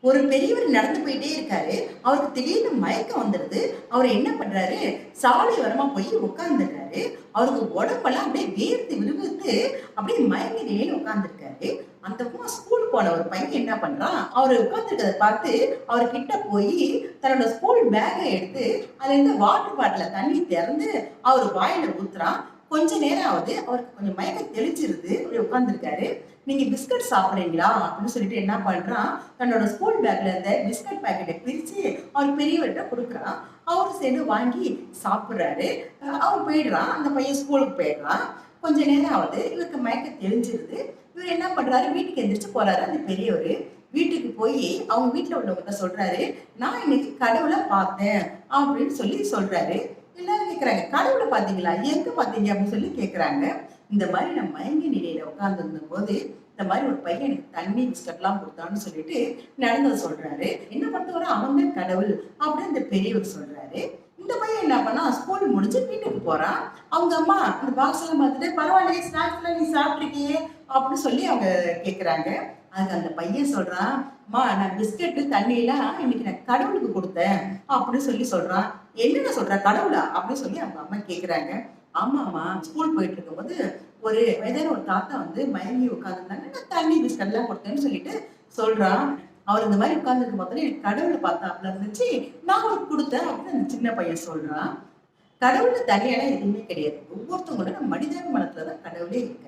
ஒரு பெரியவர் நடந்து போயிட்டே இருக்காரு. அவருக்கு திடீர்னு மயக்கம் வந்துடுது அவர் என்ன பண்றாரு? சாலை வரமா போய் உட்கார்ந்துருக்காரு அவருக்கு உடம்பெல்லாம் அப்படியே வேர்த்து விறுவிறுத்து அப்படியே மயங்கி நிலையில உட்கார்ந்துருக்காரு. அந்த பக்கம் ஸ்கூல் போன ஒரு பையன் என்ன பண்றான்? அவர் உட்காந்துருக்கத பார்த்து அவர் கிட்ட போய் தன்னோட ஸ்கூல் பேக்கை எடுத்து அதுல இருந்து வாட்டர் பாட்டில தண்ணி திறந்து அவர் வாயில ஊத்துறான். கொஞ்ச நேரம் ஆகுது. அவருக்கு கொஞ்சம் மயக்கம் தெளிச்சிருது அப்படி உட்கார்ந்துருக்காரு. நீங்க பிஸ்கட் சாப்பிட்றீங்களா அப்படின்னு சொல்லிட்டு என்ன பண்றான் தன்னோட ஸ்கூல் பேக்ல இருந்த பிஸ்கட் பாக்கெட்டை பிரிச்சு அவர் பெரியவர்கிட்ட கொடுக்குறான் அவரு சேர்ந்து வாங்கி சாப்பிட்றாரு. அவர் போயிடுறான் அந்த பையன் ஸ்கூலுக்கு போயிடுறான் கொஞ்ச நேரம் ஆகுது. இவருக்கு மயக்க தெளிஞ்சிருது இவர் என்ன பண்றாரு? வீட்டுக்கு எந்திரிச்சு போறாரு. அந்த பெரியவர் வீட்டுக்கு போய் அவங்க வீட்டில் உள்ளவங்க சொல்றாரு நான் இன்னைக்கு கடவுளை பார்த்தேன் அப்படின்னு சொல்லி சொல்றாரு. எல்லாரும் கேட்குறாங்க கடவுளை பார்த்தீங்களா? எங்க பார்த்தீங்க? அப்படின்னு சொல்லி கேட்குறாங்க இந்த மாதிரி நான் மயங்கி நிலையில உட்கார்ந்து போது இந்த மாதிரி ஒரு பையன் எனக்கு தண்ணி பிஸ்கட்லாம் கொடுத்தான்னு சொல்லிட்டு நடந்ததை சொல்றாரு. என்ன பொறுத்தவரை அவன் தான் கடவுள் அப்படின்னு இந்த பெரியவர் சொல்றாரு. இந்த பையன் என்ன பண்ணா ஸ்கூல் முடிஞ்சு வீட்டுக்கு போறான். அவங்க அம்மா அந்த பாக்ஸ் எல்லாம் பார்த்துட்டு பரவாயில்லையே ஸ்நாக்ஸ் எல்லாம் நீ சாப்பிட்ருக்கியே அப்படின்னு சொல்லி அவங்க கேக்குறாங்க. அதுக்கு அந்த பையன் சொல்றான் அம்மா நான் பிஸ்கட்டு தண்ணியெல்லாம் இன்னைக்கு நான் கடவுளுக்கு கொடுத்தேன் அப்படின்னு சொல்லி சொல்றான். என்னென்ன சொல்ற கடவுளா? அப்படின்னு சொல்லி அவங்க அம்மா கேக்குறாங்க. ஆமாமா ஸ்கூல் போயிட்டு இருக்கும்போது ஒரு வயதான ஒரு தாத்தா வந்து மயங்கி உட்காந்துருந்தாங்க நான் தண்ணி பிஸ்கட்லாம் கொடுத்தேன்னு சொல்லிட்டு சொல்றான் அவர் இந்த மாதிரி உட்காந்துருக்கும் போது எனக்கு கடவுளை பார்த்தாப்புல இருந்துச்சு நான் அவருக்கு கொடுத்தேன். அப்படின்னு அந்த சின்ன பையன் சொல்றான் கடவுள் தனியெல்லாம் எதுவுமே கிடையாது. ஒவ்வொருத்தவங்களோட மனித மனத்துல தான் கடவுளே இருக்கு